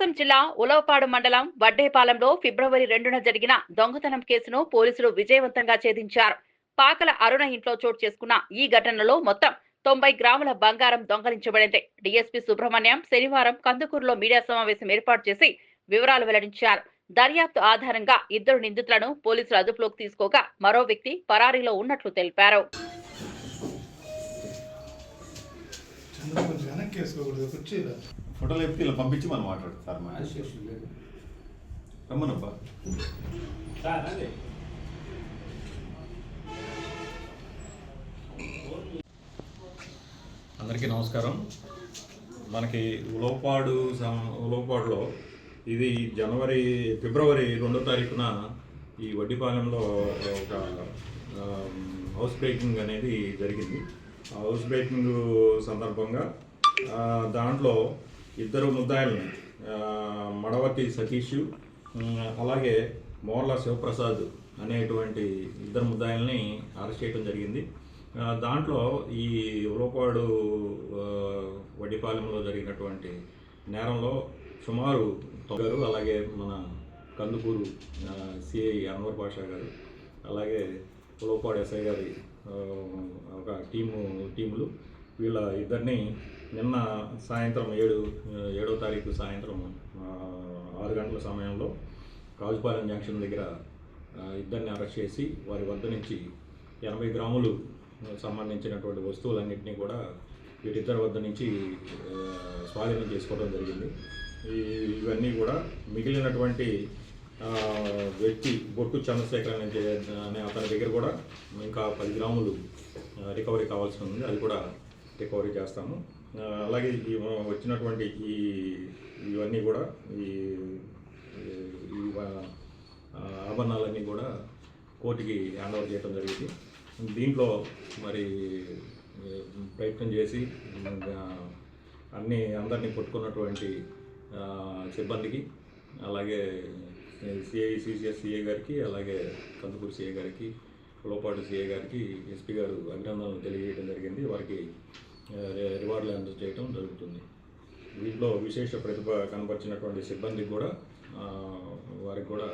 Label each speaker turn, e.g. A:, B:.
A: ప్రకాశం జిల్లా ఉలవపాడు మండలం వడ్డేపాలెంలో ఫిబ్రవరి రెండున జరిగిన దొంగతనం కేసును పోలీసులు విజయవంతంగా ఛేదించారు. పాకల అరుణ ఇంట్లో చోటు చేసుకున్న ఈ ఘటనలో మొత్తం తొంభై గ్రాముల బంగారం దొంగలించబడింది. డీఎస్పీ సుబ్రహ్మణ్యం శనివారం కందుకూరులో మీడియా సమావేశం ఏర్పాటు చేసి వివరాలు వెల్లడించారు. దర్యాప్తు ఆధారంగా ఇద్దరు నిందితులను పోలీసులు అదుపులోకి తీసుకోగా మరో వ్యక్తి పరారీలో ఉన్నట్లు తెలిపారు.
B: చంద్ర
C: ఫోటోలు ఎత్తి ఇలా పంపించి మనం మాట్లాడతాం సార్ మా రమ్మనబ్బా. అందరికీ నమస్కారం. మనకి ఉలవపాడు సం- ఉలవపాడులో ఇది జనవరి ఫిబ్రవరి రెండో తారీఖున ఈ వడ్డిపాలెంలో ఒక హౌస్ బ్రేకింగ్ అనేది జరిగింది. ఆ హౌస్ బ్రేకింగ్ సందర్భంగా ఆ, దాంట్లో ఇద్దరు ముద్దాయిల్ని మడవతి సతీష్ అలాగే మోర్ల శివప్రసాద్ అనేటువంటి ఇద్దరు ముద్దాయిల్ని అరెస్ట్ చేయడం జరిగింది. దాంట్లో ఈ ఉలవపాడు వడ్డిపాలెంలో జరిగినటువంటి నేరంలో సుమారు గారు అలాగే మన కందుకూరు సిఐ అన్వర్ పాషా గారు అలాగే ఉలవపాడు ఎస్ఐ గారి ఒక టీము టీములు వీళ్ళ ఇద్దరిని నిన్న సాయంత్రం ఏడు ఏడో తారీఖు సాయంత్రం ఆరు గంటల సమయంలో రాజుపాలెం జంక్షన్ దగ్గర ఇద్దరిని అరెస్ట్ చేసి వారి వద్ద నుంచి ఎనభై గ్రాములు సంబంధించినటువంటి వస్తువులన్నింటినీ కూడా వీటిద్దరి వద్ద నుంచి స్వాధీనం చేసుకోవడం జరిగింది. ఇవన్నీ కూడా మిగిలినటువంటి వ్యక్తి బొట్టు చంద్రశేఖర్ అనే చే- అనే అతని దగ్గర కూడా ఇంకా పది గ్రాములు రికవరీ కావాల్సి ఉంది. అది కూడా రికవరీ చేస్తాము. అలాగే ఈ వచ్చినటువంటి ఈ ఇవన్నీ కూడా ఈ ఆభరణాలన్నీ కూడా కోర్టుకి హ్యాండ్ ఓవర్ చేయడం జరిగింది. దీంట్లో మరి ప్రయత్నం చేసి అన్ని అందరినీ పట్టుకున్నటువంటి సిబ్బందికి అలాగే సిఐ సిసిఎస్ సిఏ గారికి అలాగే కందుకూరు సిఏ గారికి లోపాటు సిఏ గారికి ఎస్పీ గారు అభినందనలు తెలియజేయడం జరిగింది. వారికి రివార్డులు అందజేయటం జరుగుతుంది. వీటిలో విశేష ప్రతిభ కనపరిచినటువంటి సిబ్బందికి కూడా వారికి కూడా